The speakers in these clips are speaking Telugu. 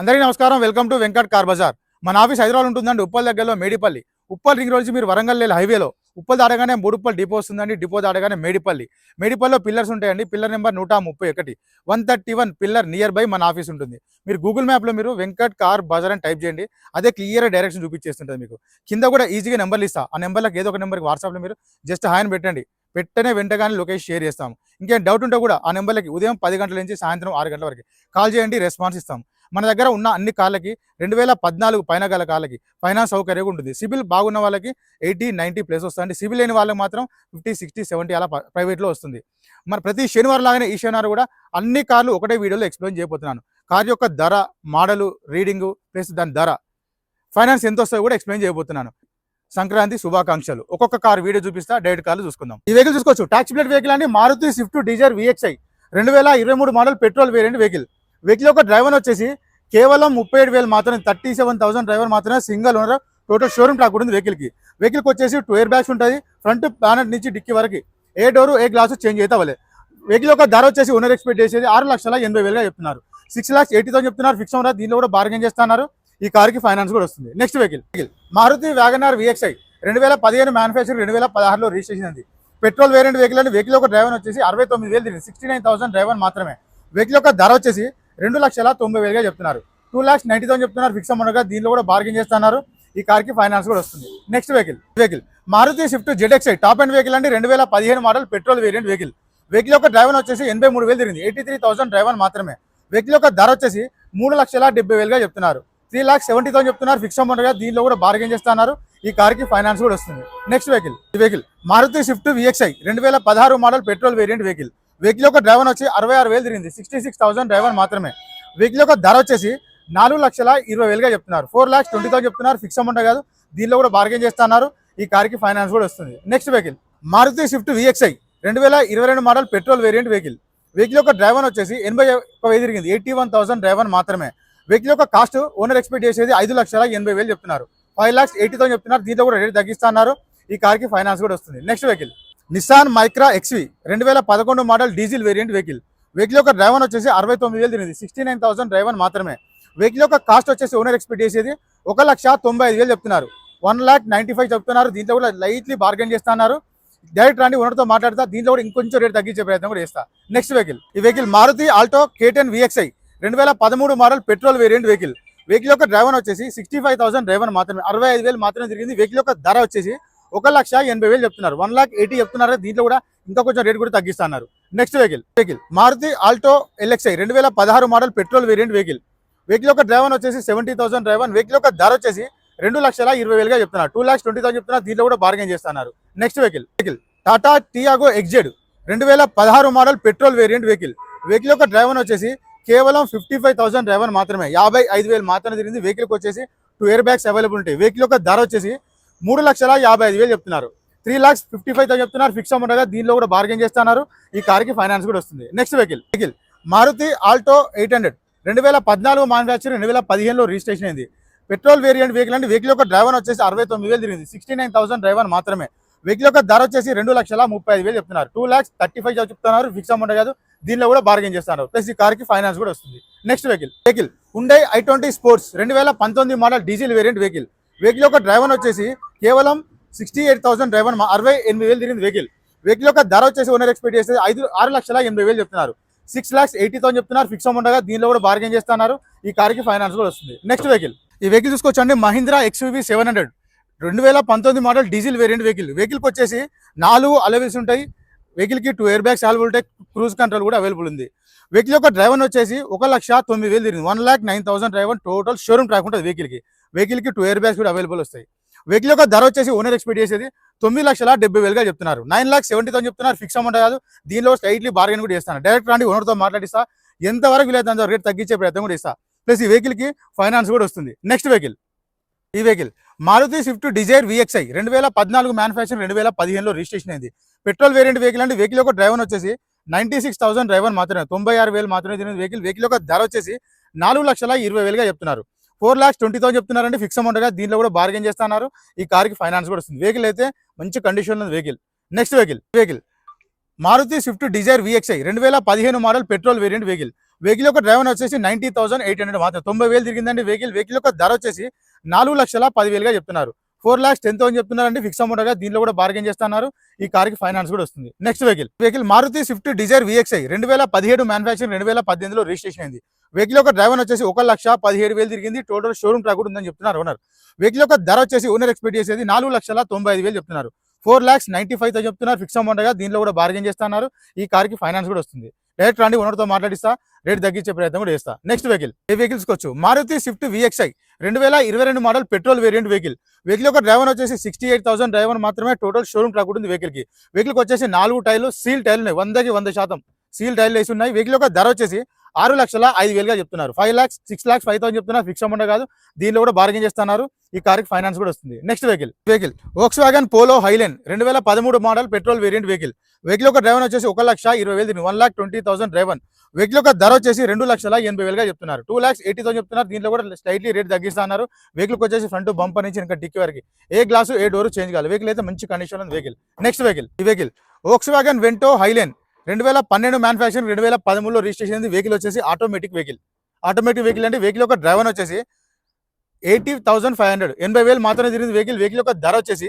అందరికీ నమస్కారం. Welcome to Venkat car Bazar. మన ఆఫీస్ హైదరాబాద్ ఉంటుందండి ఉప్పల్ దగ్గరలో మేడిపల్లి. ఉప్పల్ రింగ్ రోజు మీరు వరంగల్ వెళ్ళే హైవేలో. ఉప్పల్ దాడగానే మూడుప్పల్ డిపో వస్తుందండి డిపో దాడగానే మేడిపల్లి. మేడిపల్లిలో పిల్లర్స్ ఉంటాయండి పిల్లర్ నెంబర్ నూట ముప్పై ఒకటి. One thirty one pillar near by మన ఆఫీస్ ఉంటుంది. మీరు గూగుల్ మ్యాప్లో మీరు వెంకట్ కార్ బజార్ అని టైప్ చేయండి అదే క్లియర్ డైరెక్షన్ చూపించేస్తుంటుంది మీకు. కింద కూడా ఈజీగా నెంబర్లు ఇస్తా. ఆ నెంబర్లకు ఏదో ఒక నెంబర్కి వాట్సాప్లో మీరు జస్ట్ హాయ్ పెట్టండి. పెట్టనే వెంటగానే లొకేషన్ షేర్ చేస్తాం. ఇంకేం డౌట్ ఉంటే కూడా ఆ నెంబర్లకి ఉదయం పది గంటల నుంచి సాయంత్రం ఆరు గంటల వరకు కాల్ చేయండి రెస్పాన్స్ ఇస్తాం. మన దగ్గర ఉన్న అన్ని కార్లకి రెండు వేల పద్నాలుగు పైన గల కార్లకి ఫైనాన్స్ సౌకర్యం ఉంటుంది. సిబిల్ బాగున్న వాళ్ళకి ఎయిటీ నైంటీ ప్లస్ వస్తుంది. సిబిల్ లేని వాళ్ళకి మాత్రం ఫిఫ్టీ సిక్స్టీ సెవెంటీ అలా ప్రైవేట్లో వస్తుంది. మరి ప్రతి శనివారం లాగానే ఈ శనివారం కూడా అన్ని కార్లు ఒకటే వీడియోలో ఎక్స్ప్లెయిన్ చేయబోతున్నాను. కార్ యొక్క ధర మోడలు రీడింగు ప్లస్ దాని ధర ఫైనాన్స్ ఎంత వస్తుందో కూడా ఎక్స్ప్లెయిన్ చేయబోతున్నాను. సంక్రాంతి శుభాకాంక్షలు. ఒక్కొక్క కార్ వీడియో చూపిస్తా డైరెక్ట్ కార్లు చూసుకుందాం. ఈ వెహికల్ చూసుకోవచ్చు. టాక్స్ ప్లేట్ వెహికల్ అండి. మారుతి స్విఫ్ట్ డీజర్ విహెచ్ఐ రెండు వేల ఇరవై మూడు model petrol variant vehicle vehicle యొక్క డ్రైవర్ వచ్చేసి కేవలం ముప్పై ఏడు వేలు మాత్రమే థర్టీ సెవెన్ థౌసండ్ డ్రైవర్ మాత్రమే single owner total showroom track ఉంటుంది వెహికల్కి. వెహికల్కి వచ్చేసి టూ ఎయిర్ బ్యాగ్స్ ఉంటుంది ఫ్రంట్ ప్యానెట్ నుంచి డిక్కీ వరకు. ఏ డోర్ ఏ గ్లాసు చేంజ్ అయితే అవ్వలే వెహికల్ యొక్క ధర వచ్చేసి ఓనర్ ఎక్స్పెక్ట్ చేసేది ఆరు లక్షల ఎనభై వేలుగా చెప్తున్నారు. సిక్స్ లాక్స్ ఎయిటీ థౌసండ్ చెప్తున్నారు ఫిక్స్ ఓనర్ దీనిలో కూడా బార్గెన్ చేస్తున్నారు. ఈ కార్కి ఫైనాన్స్ కూడా వస్తుంది. Next vehicle vehicle Maruti WagonR VXI రెండు వేల పదిహేను మ్యానుఫ్యాక్చర్ రెండు వేల పదహారులో రిజిస్ట్రేషన్ అయింది పెట్రోల్ వేరియంట్ వెహికల్ అంటే వెహికల్ ఒక డ్రైవర్ వచ్చేసి అరవై తొమ్మిది వేలు తిరిగింది. సిక్స్టీ నైన్ థౌసండ్ డ్రైవర్ మాత్రమే. వెహికల్ యొక్క ధర వచ్చేసి రెండు లక్షల తొంభై వేలుగా చెప్తున్నారు. టూ లాక్స్ నైన్టీ థౌసండ్ చెప్తున్నారు. ఫిక్స్ అమౌంట్గా దీనిలో కూడా బార్గెన్ చేస్తున్నారు. ఈ కార్కి ఫైనాన్స్ కూడా వస్తుంది. Next vehicle vehicle Maruti Swift ZXI top end vehicle అండి. రెండు వేల పదిహేను model petrol variant vehicle vehicle యొక్క డ్రైవర్ వచ్చేసి ఎనభై మూడు వేలు తిరిగింది. ఎయిటీ త్రీ థౌసండ్ డ్రైవర్ మాత్రమే. వెహికల్ యొక్క ధర వచ్చేసి మూడు లక్షల డెబ్బై వేలుగా చెప్తున్నారు. త్రీ ల్యాక్స్ సెవెంటీ థౌసండ్ చెప్తున్నారు. ఫిక్స్ అమౌంట్గా దీనిలో కూడా బార్గెన్ చేస్తున్నారు. ఈ కార్కి ఫైనాన్స్ కూడా వస్తుంది. నెక్స్ట్ వెహికల్ ఈ వెహికల్ మారుతి స్విఫ్ట్ విఎక్స్ఐ రెండు వేల పదహారు model petrol variant vehicle vehicle యొక్క డ్రైవర్ వచ్చి అరవై ఆరు వేలు తిరిగింది. సిక్స్టీ సిక్స్ థౌసండ్ డ్రైవర్ మాత్రమే. వెహికల్ యొక్క ధర వచ్చేసి నాలుగు లక్షల ఇరవై వేలుగా చెప్తున్నారు. ఫోర్ లాక్స్ ట్వంటీ థౌసండ్ చెప్తున్నారు. ఫిక్స్ అమౌంట్ కాదు. దీనిలో కూడా బార్గెన్ చేస్తున్నారు. ఈ కార్కి ఫైనాన్స్ కూడా వస్తుంది. Next vehicle Maruti Swift VXI రెండు వేల ఇరవై రెండు model petrol variant vehicle vehicle యొక్క డ్రైవర్ వచ్చేసి ఎనభై ఒక వెయ్యి తిరిగింది. ఎయిటీ వన్ థౌసండ్ డ్రైవర్ మాత్రమే. వెహికల్ యొక్క కాస్ట్ ఓనర్ ఎక్స్పెక్ట్ చేసేది ఐదు లక్షల ఎనభై వేలు చెప్తున్నారు. ఫైవ్ ల్యాక్స్ ఎయిటీ థౌసండ్ చెప్తున్నారు. దీంట్లో కూడా రేట్ తగ్గిస్తున్నారు. ఈ కార్కి ఫైనాన్స్ కూడా వస్తుంది. Next vehicle Nissan Micra XV రెండు వేల పదకొండు model diesel variant vehicle vehicle యొక్క డ్రైవర్ వచ్చేసి అరవై తొమ్మిది వేలు తిరిగింది సిక్స్టీ నైన్ థౌసండ్ డ్రైవర్ మాత్రమే. వెహికల్ యొక్క కాస్ట్ వచ్చేసి ఓనర్ ఎక్స్పెక్ట్ చేసేది ఒక లక్ష తొంభై ఐదు వేలు చెప్తున్నారు. వన్ లాక్ నైన్టీ ఫైవ్ చెప్తున్నారు. దీంట్లో కూడా లైట్లీ బార్గెన్ చేస్తున్నారు. డైరెక్ట్ రాండి ఓనర్తో మాట్లాడతా. దీంట్లో కూడా ఇంకొంచెం రేట్ తగ్గించే ప్రయత్నం కూడా చేస్తా. నెక్స్ట్ వెహికల్ ఈ vehicle Maruti Alto K ten VXI రెండు వేల పదమూడు model petrol variant vehicle vehicle యొక్క డ్రైవర్ వచ్చేసి సిక్స్టీ ఫైవ్ థౌసండ్ డ్రైవర్ మాత్రమే. అరవై ఐదు వేలు మాత్రమే తిరిగింది. వెహికల్ యొక్క ధర వచ్చేసి ఒక లక్ష ఎనభై వేలు చెప్తున్నారు. వన్ లాక్ ఎయిటీ చెప్తున్నారు. దీంట్లో కూడా ఇంకా కొంచెం రేట్ కూడా తగ్గిస్తున్నారు. Next vehicle vehicle Maruti Alto LXI రెండు వేల పదహారు model petrol variant vehicle vehicle యొక్క డ్రైవర్ వచ్చేసి సెవెంటీ థౌసండ్ డ్రైవర్. వెహికల్ యొక్క ధర వచ్చేసి రెండు లక్షల ఇరవై వేలుగా చెప్తున్నారు. టూ లాక్స్ ట్వంటీ థౌసండ్ చెప్తున్నారు. దీంట్లో కూడా బార్గెన్ చేస్తున్నారు. Next vehicle vehicle Tata Tiago XZ రెండు వేల పదహారు model petrol variant vehicle vehicle యొక్క డ్రైవర్ వచ్చేసి కేవలం ఫిఫ్టీ ఫైవ్ థౌసండ్ డ్రైవర్ మాత్రమే. యాభై ఐదు వేలు మాత్రమే తిరిగింది. వెహికల్కి వచ్చేసి టూ ఇయర్ బ్యాగ్స్ అవైలబుల్ ఉంటాయి. వెహికల్ యొక్క ధర వచ్చేసి మూడు లక్షల యాభై ఐదు వేలు చెప్తున్నారు. Three lakhs fifty five thousand చెప్తున్నారు. ఫిక్స్ అమౌంట్ కదా దీనిలో కూడా బార్గెన్ చేస్తున్నారు. ఈ కార్కి ఫైనాన్స్ కూడా వస్తుంది. Next vehicle vehicle Maruti Alto eight hundred. రెండు వేల పద్నాలుగు మ్యానుఫ్యాక్చర్ రెండు వేల పదిహేనులో రిజిస్ట్రేషన్ అయింది. పెట్రోల్ వేరియంట్ వెహికల్ అంటే వెహికల్ యొక్క డ్రైవర్ వచ్చేసి అరవై తొమ్మిది వేలు తిరిగింది. సిక్స్టీ నైన్ థౌసండ్ డ్రైవర్ మాత్రమే. వెహికల్ యొక్క ధర వచ్చేసి రెండు లక్షల ముప్పై ఐదు వేలు చెప్తున్నారు. టూ లాక్స్ థర్టీ ఫైవ్ చెప్తున్నారు. ఫిక్స్ అమౌంట్ కాదు. దీనిలో కూడా బార్గెన్ చేస్తున్నారు. ప్లస్ ఈ కార్కి ఫైనాన్స్ కూడా వస్తుంది. Next vehicle vehicle Hyundai i twenty Sports రెండు వేల పంతొమ్మిది model diesel variant vehicle vehicle యొక్క డ్రైవర్ వచ్చేసి కేవలం సిక్స్టీ ఎయిట్ థౌసండ్ డ్రైవర్ అరవై ఎనిమిది వేలు తిరిగింది వెహికల్. వెహికల్ యొక్క ధర వచ్చేసి ఓనర్ ఎక్స్పెక్ట్ చేసేది ఐదు ఆరు లక్షల ఎనభై వేలు చెప్తున్నారు. సిక్స్ లాక్స్ ఎయిటీ థౌసండ్ చెప్తున్నారు. ఫిక్స్ అమౌంట్ దీనిలో కూడా బార్గెన్ చేస్తున్నారు. ఈ కార్కి ఫైనాన్స్ కూడా వస్తుంది. నెక్స్ట్ వెహికల్ ఈ వెహికల్ చూసుకోవచ్చండి. మహీంద్రా ఎక్స్యూవీ సెవెన్ హండ్రెడ్ రెండు వేల పంతొమ్మిది మోడల్ డీజిల్ వేరియంట్ వెహికల్ వెహికల్కి వచ్చేసి నాలుగు అలవెల్స్ ఉంటాయి. వెహికల్కి టూ ఎయిర్ బ్యాగ్స్ అవైలబుల్ ఉంటాయి. క్రూజ్ కంట్రోల్ కూడా అవైలబుల్ ఉంది. వెహికల్ యొక్క డ్రైవర్ వచ్చేసి ఒక లక్ష తొమ్మిది వేలు తిరిగింది. One lakh nine thousand driver total showroom track ఉంటుంది వెహికల్కి వెహికల్కి టూ ఎయిర్ బ్యాగ్స్ కూడా అవైలబుల్ వస్తాయి. వెహికల్ యొక్క ధర వచ్చేసి ఓనర్ ఎక్స్పెక్ట్ చేసేది తొమ్మిది లక్షల డెబ్బై వేలుగా చెప్తున్నారు. నైన్ లాక్స్ సెవెంటీ థౌసండ్ చెప్తున్నారు. ఫిక్స్ అమౌంట్ కాదు. దీనిలో స్ట్రైట్లీ బార్గెన్ కూడా చేస్తాను. డైరెక్ట్ రాండి ఓనర్తో మాట్లాడిస్తా. ఎంతవరకు వీలైతే అంత రేట్ తగ్గించే ప్రయత్నం కూడా ఇస్తా ప్లస్ ఈ వెహికల్కి ఫైనాన్స్ కూడా వస్తుంది. Next vehicle. ఈ vehicle. Maruti Swift Dzire VXI. రెండు వేల పద్నాలుగు మ్యానుఫ్యాక్చర్ రెండు వేల పదిహేనులో రిజిస్ట్రేషన్ అయింది. పెట్రోల్ వేరియంట్ వెహికల్ అంటే వెహికల్ యొక్క డ్రైవర్ వచ్చేసి నైన్టీ సిక్స్ థౌసండ్ డ్రైవర్ మాత్రమే. తొంభై ఆరు వేలు మాత్రమే తిరిగిన వెహికల్. వెహికల్ యొక్క ధర వచ్చేసి నాలుగు లక్షల ఇరవై వేలుగా చెప్తున్నారు. ఫోర్ లాక్స్ ట్వంటీ థౌసండ్ చెప్తున్నారండి. ఫిక్స్ అమౌంట్గా దీనిలో కూడా బార్గెన్ చేస్తున్నారు. ఈ కార్కి ఫైనాన్స్ కూడా వస్తుంది. వెహికల్ అయితే మంచి కండిషన్ ఉంది vehicle next vehicle vehicle Maruti Swift Dzire VXI రెండు వేల పదిహేను model petrol variant vehicle vehicle యొక్క డ్రైవర్ వచ్చేసి నైన్టీ థౌసండ్ ఎయిట్ హండ్రెడ్ మాత్రం తొంభై వేలు తిరిగిందండి వెహికల్ వెహికల్ యొక్క ధర వచ్చేసి నాలుగు లక్షల పదివేలుగా చెప్తున్నారు. ఫోర్ లాక్స్ టెన్ థౌసండ్ చెప్తున్నారండి. ఫిక్స్ అమౌంట్గా దీనిలో కూడా బార్గెన్ చేస్తున్నారు. ఈ కార్కి ఫైనాన్స్ కూడా వస్తుంది. Next vehicle vehicle Maruti Swift Dzire VXI రెండు వేల పదిహేడు మ్యానుఫాక్చరింగ్ రెండు వేల పద్దెనిమిదిలో రిజిస్ట్రేషన్ అయింది. వెహికల్ యొక్క డ్రైవర్ వచ్చేసి ఒక లక్ష పదిహేడు వేలు తిరిగింది. టోటల్ షోరూమ్ ట్రాక్ కూడా ఉందని చెప్తున్నారు ఓనర్ వెహికల్ యొక్క ధర వచ్చేసి ఓనర్ ఎక్స్పెక్ట్ చేసేది నాలుగు లక్షల తొంభై ఐదు వేలు చెప్తున్నారు. ఫోర్ లాక్స్ నైన్టీ ఫైవ్తో చెప్తున్నారు. ఫిక్స్ అమౌంట్గా దీనిలో కూడా బార్గెన్ చేస్తున్నారు. ఈ కార్కి ఫైనాన్స్ కూడా వస్తుంది. డైరెక్ట్ రండి ఓనర్తో మాట్లాడిస్తా. రేట్ తగ్గించే ప్రయత్నం కూడా చేస్తా. నెక్స్ట్ వెహికల్ ఏ వెహికల్స్ వచ్చు? మారుతి స్విఫ్ట్ విఎక్స్ఐ రెండు వేల ఇరవై రెండు model petrol variant vehicle. Vehicle యొక్క డ్రైవర్ వచ్చేసి సిక్స్టీ ఎయిట్ థౌసండ్ డ్రైవర్ మాత్రమే టోటల్ షోరూమ్ ట్రాక్ ఉంటుంది వెహికల్కి. వెహికల్కి వచ్చేసి నాలుగు టైర్లు సీల్ టైర్లు ఉన్నాయి వందకి వంద శాతం. సీల్ టైర్లు వేసి ఉన్నాయి. వెహికల్ యొక్క ధర వచ్చేసి ఆరు లక్షల ఐదు వేలుగా చెప్తున్నారు. Five lakhs six lakhs five thousand చెప్తున్నారు ఫిక్స్ అమౌంట్ కాదు. దీనిలో కూడా బార్గెన్ చేస్తున్నారు. ఈ కార్కి ఫైనాన్స్ కూడా వస్తుంది. Next vehicle vehicle Volkswagen Polo Highline రెండు వేల పదమూడు model petrol variant vehicle vehicle యొక్క డ్రైవర్ వచ్చేసి ఒక లక్ష ఇరవై వేలు one lakh twenty thousand driver vehicle యొక్క ధర వచ్చేసి రెండు లక్షల ఎనభై వేలుగా చెప్తున్నారు. టూ ల్యాక్స్ ఎయిటీ థౌసండ్ చెప్తున్నారు. దీంట్లో కూడా స్లైట్లీ రేట్ తగ్గిస్తున్నారు వెహికల్ వచ్చేసి ఫ్రంట్ బంపర్ నుంచి ఇంకా డిక్కి వరకు. ఏ గ్లాసు ఏ డోర్ చేంజ్ కావాలి వెహికల్ అయితే మంచి కండిషన్ ఉంది. వెహికల్ నెక్స్ట్ వెహికల్ ఈ vehicle Volkswagen Vento Highline రెండు వేల పన్నెండు మ్యానుఫ్యాక్చరింగ్ రెండు వేల పదమూడులో రిజిస్ట్రేషన్ అయింది వెహికల్ వచ్చేసి ఆటోమేటిక్ వెహికల్ ఆటోమేటిక్ వెహికల్ అంటే వెహికల్ యొక్క డ్రైవర్ వచ్చేసి ఎయిటీ థౌసండ్ ఫైవ్ హండ్రెడ్. ఎనభై వేలు మాత్రమే తిరిగింది వెహికల్ వెహికల్ యొక్క ధర వచ్చేసి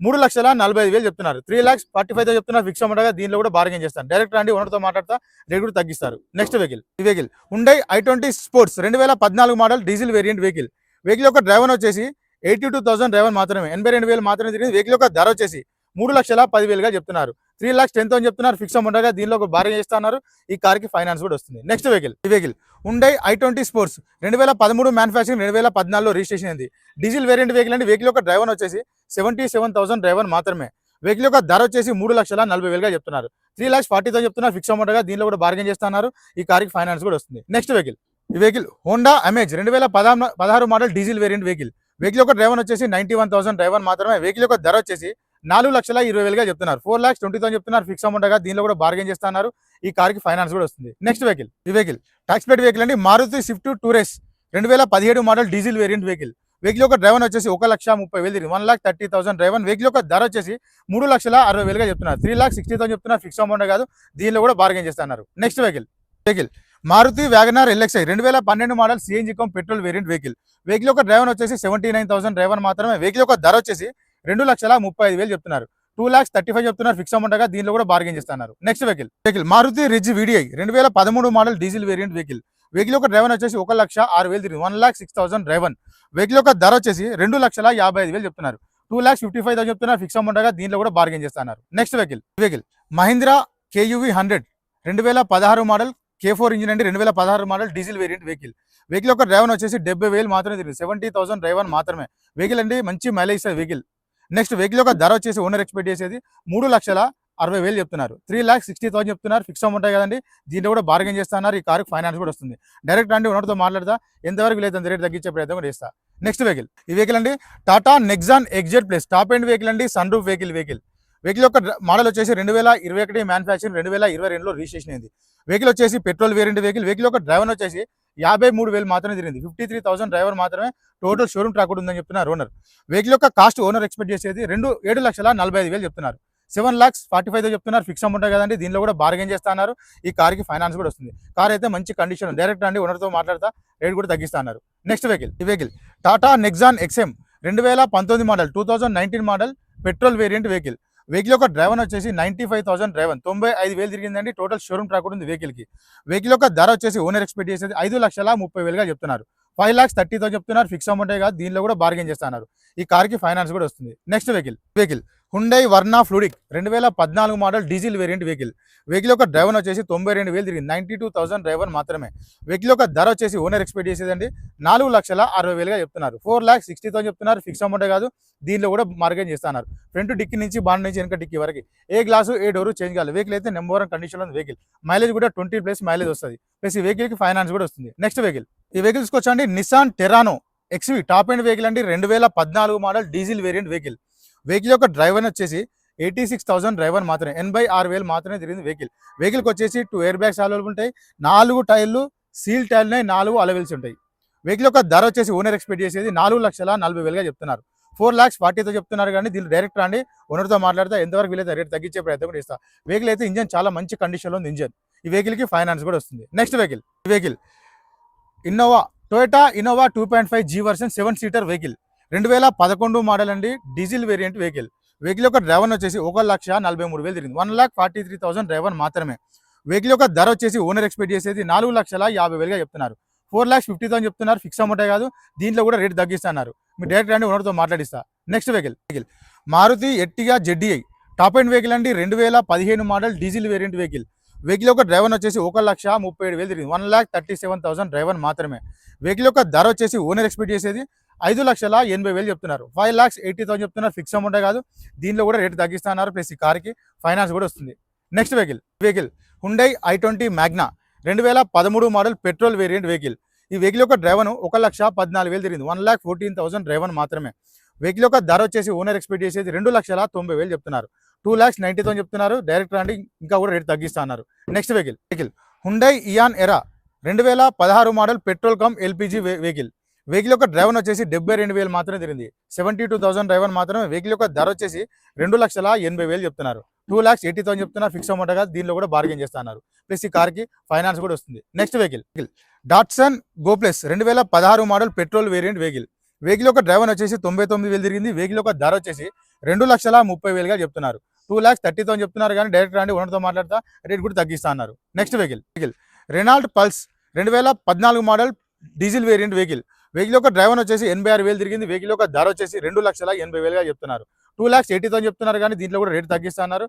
మూడు లక్షల నలభై ఐదు వేలు చెప్తున్నారు. త్రీ ల్యాక్స్ ఫార్టీ ఫైవ్ చెప్తున్నారు. ఫిక్స్ అమౌంట్ దీనిలో కూడా బార్గెన్ చేస్తాను. డైరెక్ట్ అండి ఓనర్తో మాట్లాడతా రేట్ కూడా తగ్గిస్తారు. నెక్స్ట్ వెహికల్ ఈ vehicle Hyundai i twenty Sports రెండు వేల పద్నాలుగు model diesel variant vehicle vehicle యొక్క డ్రైవర్ వచ్చేసి ఎయిటీ టూ థౌసండ్ డ్రైవర్ మాత్రమే. ఎనభై రెండు వేలు మాత్రమే తిరిగింది. వెహికల్ యొక్క ధర వచ్చేసి మూడు లక్షల పదివేలుగా చెప్తున్నారు. త్రీ లాక్స్ టెన్ థౌసండ్ చెప్తున్నారు. ఫిక్స్ అమౌంట్ దీనిలో ఒక భారీ చేస్తున్నారు. ఈ కార్కి ఫైనాన్స్ కూడా వస్తుంది. నెక్స్ట్ వెహికల్ ఈ vehicle Hyundai i twenty Sports రెండు వేల పదమూడు మ్యానుఫ్యాక్చరింగ్ రెండు వేల పద్నాలుగులో రిజిస్ట్రేషన్ అయింది. డీజిల్ వేరియంట్ వెహికల్ అంటే వెహికల్ యొక్క డ్రైవర్ వచ్చేసి సెవెంటీ సెవెన్ థౌసండ్ డ్రైవర్ మాత్రమే. వెహికల్ యొక్క ధర వచ్చేసి మూడు లక్షల నలభై వేలుగా చెప్తున్నారు. త్రీ లాక్స్ ఫార్టీ థౌసండ్ చెప్తున్నారు ఫిక్స్ అమౌంట్ దీనిలో కూడా బార్గెన్ చేస్తున్నారు. ఈ కార్కి ఫైనాన్స్ కూడా వస్తుంది. నెక్స్ట్ వెహికల్ ఈ వెహికల్ హోండా అమేజ్ రెండు వేల పదహారు పదహారు model diesel variant vehicle vehicle యొక్క డ్రైవర్ వచ్చేసి నైన్టీ వన్ థౌసండ్ డ్రైవర్ మాత్రమే. వెహికల్ యొక్క ధర వచ్చేసి నాలుగు లక్షల ఇరవై వేలుగా చెప్తున్నారు. ఫోర్ లాక్స్ ట్వంటీ థౌసండ్ చెప్తున్నారు. ఫిక్స్ అమౌంట్గా దీనిలో కూడా బార్గెన్ చేస్తున్నారు. ఈ కార్కి ఫైనాన్స్ కూడా వస్తుంది. నెక్స్ట్ వెహికల్ ఈ వెహికల్ టాక్స్ పేట్ వెహికల్ అండి. మారుతి స్విఫ్ట్ టూరెస్ రెండు వేల పదిహేడు model diesel variant vehicle vehicle యొక్క డ్రైవర్ వచ్చేసి ఒక లక్ష ముప్పై వేలు one lakh thirty thousand driver vehicle యొక్క ధర వచ్చేసి మూడు లక్షల అరవై వేలుగా చెప్తున్నారు. త్రీ లాక్ సిక్స్టీ థౌసండ్ చెప్తున్నారు. ఫిక్స్ అమౌంట్ కాదు. దీనిలో కూడా బార్గెన్ చేస్తున్నారు. Next vehicle vehicle Maruti Wagon R LXI రెండు వేల పన్నెండు model CNG cum petrol variant vehicle vehicle యొక్క డ్రైవర్ వచ్చేసి సెవెంటీ నైన్ థౌసండ్ డ్రైవర్ మాత్రమే. వెహికల్ యొక్క ధర వచ్చేసి రెండు లక్షల ముప్పై ఐదు వేలు చెప్తున్నారు. టూ లాక్స్ థర్టీ ఫైవ్ చెప్తున్నారు. ఫిక్స్ అమౌంట్గా దీనిలో కూడా బార్గెన్ చేస్తున్నారు. Next vehicle vehicle Maruti Ritz VDI రెండు వేల పదమూడు model diesel variant vehicle vehicle యొక్క డ్రైవర్ వచ్చేసి ఒక లక్ష ఆరు వేలు తిరిగి one lakh six thousand driver vehicle యొక్క ధర వచ్చేసి రెండు లక్షల యాభై ఐదు వేలు చెప్తున్నారు. Two lakhs fifty five thousand చెప్తున్నారు. ఫిక్స్ అమౌంట్గా దీనిలో కూడా బార్గెన్ చేస్తున్నారు. Next vehicle vehicle Mahindra KUV hundred రెండు వేల పదహారు మోడల్ కే ఫోర్ ఇంజిన్ అండి. రెండు వేల పదహారు model diesel variant vehicle vehicle యొక్క డ్రైవర్ వచ్చేసి డెబ్బై వేలు మాత్రమే తిరిగింది. సెవెంటీ థౌసండ్ డ్రైవర్ మాత్రమే. వెహికల్ అండి మంచి మైలేజ్ ఇస్తుంది వెహికల్ నెక్స్ట్ వెహికల్ యొక్క ధర వచ్చేసి ఓనర్ ఎక్స్పెక్ట్ చేసేది మూడు లక్షల అరవై వేలు చెప్తున్నారు. త్రీ ల్యాక్ సిక్స్టీ థౌసండ్ చెప్తున్నారు. ఫిక్స్ అమౌంట్ కదండి. దీంట్లో కూడా బార్గెన్ చేస్తున్నారు ఈ కారుకి ఫైనాన్స్ కూడా వస్తుంది. డైరెక్ట్ అండి ఓనర్తో మాట్లాడతా. ఎంతవరకు లేదు అంత రేట్ తగ్గించే ప్రయత్నం కూడా చేస్తా. నెక్స్ట్ వెహికల్ ఈ వెహికల్ అండి Tata Nexon XZ plus top end vehicle అండి sunroof vehicle vehicle vehicle యొక్క మోడల్ వచ్చేసి రెండు వేల ఇరవై ఒకటి మ్యానుఫ్యాక్చరింగ్ రెండు వేల ఇరవై రెండులో రిజిస్ట్రేషన్ అయింది. వెహికల్ వచ్చేసి పెట్రోల్ వేరియంట్ వెహికల్ వెహికల్ యొక్క డ్రైవర్ వచ్చేసి యాభై మూడు వేలు మాత్రమే తిరిగింది. ఫిఫ్టీ త్రీ థౌసండ్ డ్రైవర్ మాత్రమే టోటల్ షోరూమ్ ట్రాక్ కూడా ఉందని చెప్తున్నారు ఓనర్. వెహికల్ యొక్క కాస్ట్ ఓనర్ ఎక్స్పెక్ట్ చేసేది రెండు ఏడు లక్షల నలభై ఐదు వేలు చెప్తున్నారు. సెవెన్ లాక్స్ ఫార్టీ ఫైవ్ చెప్తున్నారు. ఫిక్స్ అమౌంట్ కదండి దీనిలో కూడా బార్గెన్ చేస్తున్నారు ఈ కార్కి ఫైనాన్స్ కూడా వస్తుంది. కార్ అయితే మంచి కండిషన్ డైరెక్ట్ అండి ఓనర్తో మాట్లాడతా రేట్ కూడా తగ్గిస్తున్నారు నెక్స్ట్ వెహికల్ ఈ వెహికల్ టాటా నెక్సాన్ ఎక్స్ఎం రెండు వేల పంతొమ్మిది model two thousand nineteen model petrol variant vehicle. Vehicle యొక్క డ్రైవర్ వచ్చేసి నైన్టీ ఫైవ్ థౌసండ్ డ్రైవర్. తొంభై ఐదు వేలు తిరిగిందండి. టోటల్ షోరూమ్ ట్రాక్ ఉంది వెహికల్కి. వెహికల్ యొక్క ధర వచ్చేసి ఓనర్ ఎక్స్పెక్ట్ చేసేది ఐదు లక్షల ముప్పై వేలుగా చెప్తున్నారు. ఫైవ్ లాక్స్ థర్టీ థౌసండ్ చెప్తున్నారు ఫిక్స్ అమౌంట్ కాదు దీనిలో కూడా బార్గెన్ చేస్తున్నారు ఈ కార్కి ఫైనాన్స్ కూడా వస్తుంది. Next vehicle vehicle Hyundai Verna Fluidic రెండు వేల పద్నాలుగు model diesel variant vehicle vehicle యొక్క డ్రైవర్ వచ్చేసి తొంభై రెండు వేలు తిరిగింది. నైంటీ టూ థౌసండ్ డ్రైవర్ మాత్రమే. వెహికల్ యొక్క ధర వచ్చేసి ఓనర్ ఎక్స్పెక్ట్ చేసేదండి. నాలుగు లక్షల అరవై వేలుగా చెప్తున్నారు. ఫోర్ లాక్ సిక్స్టీ థౌసండ్ చెప్తున్నారు. ఫిక్స్ అమౌంట్ కాదు దీనిలో కూడా మార్గెన్ చేస్తున్నారు ఫ్రంట్ డిక్కి నుంచి బాండ్ నుంచి వెనక డిక్కి వరకు. ఏ గ్లాసు ఏ డోరు చేంజ్ కావాలి వెహికల్ అయితే నెంబర్ వన్ కండిషన్ ఉంది. వెహికల్ మైలేజ్ కూడా ట్వంటీ ప్లస్ మైలేజ్ వస్తుంది. ప్లస్ ఈ వెహికల్కి ఫైనాన్స్ కూడా వస్తుంది. నెక్స్ట్ వెహికల్ ఈ వెహికల్స్ వచ్చండి Nissan Terrano XV top end vehicle అండి. రెండు వేల పద్నాలుగు model diesel variant vehicle vehicle యొక్క డ్రైవర్ వచ్చేసి ఎయిటీ సిక్స్ థౌసండ్ డ్రైవర్ మాత్రమే ఎనభై ఆరు వేలు మాత్రమే తిరిగింది వెహికల్ వెహికల్కి వచ్చేసి టూ ఎయిర్ బ్యాగ్స్ అవైలబుల్ ఉంటాయి. నాలుగు టైర్లు సీల్ టైర్లు నాలుగు అలవెల్స్ ఉంటాయి. వెహికల్ యొక్క ధర వచ్చేసి ఓనర్ ఎక్స్పెక్ట్ చేసేది నాలుగు లక్షల నలభై వేలుగా చెప్తున్నారు. ఫోర్ లాక్స్ ఫార్టీతో చెప్తున్నారు కానీ దీన్ని డైరెక్ట్ రండి. ఓనర్తో మాట్లాడితే ఎంతవరకు వీలైతే రేట్ తగ్గించే ప్రయత్నం కూడా ఇస్తా వెహికల్ అయితే ఇంజన్ చాలా మంచి కండిషన్లో ఉంది ఇంజన్ ఈ వెహికల్కి ఫైనాన్స్ కూడా వస్తుంది. నెక్స్ట్ వెహికల్ ఈ vehicle Innova Toyota Innova two point five G version seven seater vehicle రెండు వేల పదకొండు మోడల్ అండి డీజిల్ వేరియంట్ వెహికల్ వెహికల్ యొక్క డ్రైవర్ వచ్చేసి ఒక లక్ష నలభై మూడు వేలు తిరిగింది. One lakh forty three thousand driver మాత్రమే. వెహికల్ యొక్క ధర వచ్చేసి ఓనర్ ఎక్స్పెక్ట్ చేసేది నాలుగు లక్షల యాభై వేలుగా చెప్తున్నారు. ఫోర్ లాక్స్ ఫిఫ్టీ థౌసండ్ చెప్తున్నారు. ఫిక్స్ అమౌంట్ కాదు దీంట్లో కూడా రేట్ తగ్గిస్తున్నారు. మీరు డైరెక్ట్ అండి ఓనర్తో మాట్లాడిస్తా. Next vehicle vehicle Maruti Ertiga ZDi top end vehicle అండి రెండు వేల పదిహేను model diesel variant vehicle vehicle యొక్క డ్రైవర్ వచ్చేసి ఒక లక్ష ముప్పై ఏడు వేలు తిరిగింది. One lakh thirty seven thousand driver మాత్రమే. వెహికల్ యొక్క ధర వచ్చేసి ఓనర్ ఎక్స్పెక్ట్ చేసేది ఐదు లక్షల ఎనభై వేలు చెప్తున్నారు. ఫైవ్ ల్యాక్స్ ఎయిటీ థౌసండ్ చెప్తున్నారు. ఫిక్స్ అమౌంట్ కాదు. దీనిలో కూడా రేటు తగ్గిస్తున్నారు. ప్లస్ ఈ కార్కి ఫైనాన్స్ కూడా వస్తుంది. Next vehicle. Vehicle. Hyundai i twenty Magna రెండు వేల పదమూడు మోడల్ పెట్రోల్ వేరియంట్ వెహికల్. ఈ వెహికల్ యొక్క డ్రైవర్ ఒక లక్ష పద్నాలుగు వేలు తిరిగింది. One lakh fourteen thousand driver మాత్రమే. వెహికల్ యొక్క ధర వచ్చేసి ఓనర్ ఎక్స్పెక్ట్ చేసేది రెండు లక్షల తొంభై వేలు చెప్తున్నారు. టూ ల్యాక్స్ నైన్టీ థౌసండ్ చెప్తున్నారు. డైరెక్ట్ రండి ఇంకా కూడా rate తగ్గిస్తున్నారు next vehicle vehicle. Hyundai Eon Era రెండు వేల పదహారు model petrol cum LPG vehicle. Vehicle యొక్క డ్రైవర్ వచ్చేసి డెబ్బై రెండు వేలు మాత్రమే తిరిగింది. సెవెంటీ టూ థౌసండ్ డ్రైవర్ మాత్రమే వెహికల్ యొక్క ధర వచ్చేసి రెండు లక్షల ఎనభై వేలు చెప్తున్నారు. టూ ల్యాక్స్ ఎయిటీ థౌసండ్ చెప్తున్నారు. ఫిక్స్ అమౌంట్ కాదు దీనిలో కూడా బార్గెన్ చేస్తున్నారు ప్లస్ ఈ కార్కి ఫైనాన్స్ కూడా వస్తుంది. Next vehicle Datsun Go Plus రెండు వేల పదహారు model petrol variant vehicle vehicle యొక్క డ్రైవర్ వచ్చేసి తొంభై తొమ్మిది వేలు తిరిగింది. వెహికల్ యొక్క ధర వచ్చేసి రెండు లక్షల ముప్పై వేలుగా చెప్తున్నారు. టూ ల్యాక్స్ థర్టీ థౌసండ్ చెప్తున్నారు కానీ డైరెక్ట్ రాండి ఓనర్తో మాట్లాడతా రేట్ కూడా తగ్గిస్తా అన్నారు. Next vehicle vehicle Renault Pulse రెండు వేల పద్నాలుగు model diesel variant vehicle vehicle యొక్క డ్రైవర్ వచ్చేసి ఎనభై ఆరు వేలు తిరిగింది. వెహికల్ యొక్క ధర వచ్చేసి రెండు లక్షల ఎనభై వేలుగా చెప్తున్నారు. టూ ల్యాక్స్ ఎయిటీ థౌసండ్ చెప్తున్నారు కానీ దీంట్లో కూడా రేట్ తగ్గిస్తున్నారు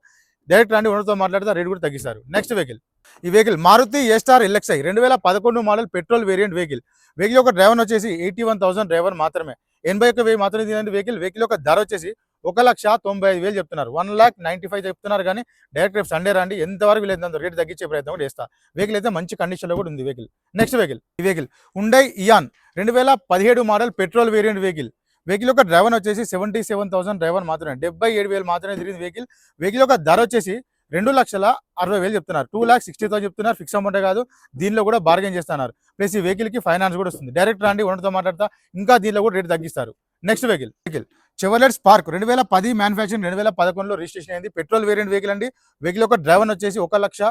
డైరెక్ట్ రాండి ఓనర్తో మాట్లాడితే రేట్ కూడా తగ్గిస్తారు. నెక్స్ట్ వెహికల్ ఈ vehicle Maruti A Star LXI రెండు వేల పదకొండు model petrol variant vehicle vehicle యొక్క డ్రైవర్ వచ్చేసి ఎయిటీ వన్ థౌసండ్ డ్రైవర్ మాత్రమే. ఎనభై ఒక్క వెయ్యి మాత్రమే తినండి వెహికల్ వెహికల్ యొక్క ధర వచ్చేసి ఒక లక్ష తొంభై ఐదు వేలు చెప్తున్నారు. వన్ లాక్ నైన్టీ ఫైవ్ చెప్తున్నారు కానీ డైరెక్ట్ రేపు సండే రండి. ఎంతవరకు లేదు రేట్ తగ్గించే ప్రయత్నం కూడా చేస్తా. వెహికల్ అయితే మంచి కండిషన్లో కూడా ఉంది వెహికల్ నెక్స్ట్ వెహికల్ ఈ వెహికల్ ఉండై ఇయాన్ రెండు వేల పదిహేడు model petrol variant vehicle vehicle యొక్క డ్రైవర్ వచ్చేసి సెవెంటీ సెవెన్ థౌసండ్ డ్రైవర్ మాత్రమే. డెబ్బై ఏడు వేలు మాత్రమే తిరిగింది వెహికల్ వెహికల్ యొక్క ధర వచ్చేసి రెండు లక్షల అరవై వేలు చెప్తున్నారు. టూ లాక్స్ సిక్స్టీ థౌసండ్ చెప్తున్నారు. ఫిక్స్ అమౌంట్ కాదు. దీనిలో కూడా బార్గెన్ చేస్తున్నారు. ప్లస్ ఈ వెహికల్కి ఫైనాన్స్ కూడా వస్తుంది. డైరెక్ట్ రండి. ఉండటంతో మాట్లాడతా. ఇంకా దీనిలో కూడా రేట్ తగ్గిస్తారు. Next vehicle vehicle Chevrolet Spark రెండు వేల పది మ్యానుఫ్యాక్చరింగ్ రెండు వేల పదకొండులో రిజిస్ట్రేషన్ అయింది. పెట్రోల్ వేరియంట్ వెహికల్ అండి. వెహికల్ యొక్క డ్రైవర్ వచ్చేసి ఒక లక్ష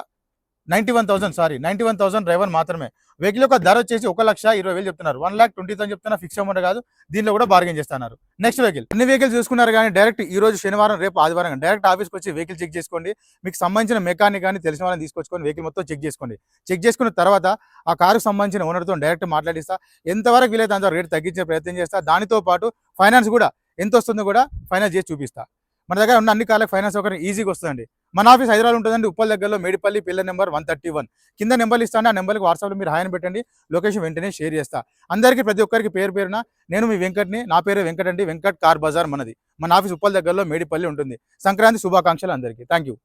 ninety one thousand sorry ninety one thousand driver మాత్రమే. వెహికల్ యొక్క ధర వచ్చేసి ఒక లక్ష ఇరవై వేలు చెప్తున్నారు. వన్ లాక్ ట్వంటీ థౌసండ్ చెప్తున్నా ఫిక్స్ అమౌంట్ కాదు. దీనిలో కూడా బార్గెన్ చేస్తున్నారు. నెక్స్ట్ వెహికల్ అన్ని వెహికల్స్ చూసుకున్నారు కానీ డైరెక్ట్ ఈ రోజు శనివారం రేపు ఆదివారం డైరెక్ట్ ఆఫీస్కి వచ్చి వెహికల్ చెక్ చేసుకోండి. మీకు సంబంధించిన మెకానిక్ కానీ తెలిసిన వాళ్ళని తీసుకొచ్చుకొని వెహికల్ మొత్తం చెక్ చేసుకోండి. చెక్ చేసుకున్న తర్వాత ఆ కారుకు సంబంధించిన ఓనర్తో డైరెక్ట్ మాట్లాడిస్తా. ఎంతవరకు వీలైతే అంత రేట్ తగ్గించే ప్రయత్నం చేస్తా. దానితో పాటు ఫైనాన్స్ కూడా ఎంత వస్తుందో కూడా ఫైనాన్స్ చేసి చూపిస్తా. మన దగ్గర ఉన్న అన్ని కార్లకు ఫైనాన్స్ సౌకర్యం ఈజీగా వస్తుందండి. మన ఆఫీస్ హైదరాబాద్ ఉంటుందండి. ఉప్పల్ దగ్గరలో Medipalli pillar number one thirty one. కింద నెంబర్లు ఇస్తాను ఆ నెంబర్కి వాట్సాప్లో మీరు హాయ్ పెట్టండి. లొకేషన్ వెంటనే షేర్ చేస్తా. అందరికీ ప్రతి ఒక్కరికి పేరు పేరున నేను మీ వెంకట్ని నా పేరు వెంకట్ అండి వెంకట్ కార్ బజార్ మనది. మన ఆఫీస్ ఉప్పల్ దగ్గరలో మేడిపల్లి ఉంటుంది. సంక్రాంతి శుభాకాంక్షలు అందరికీ. Thank you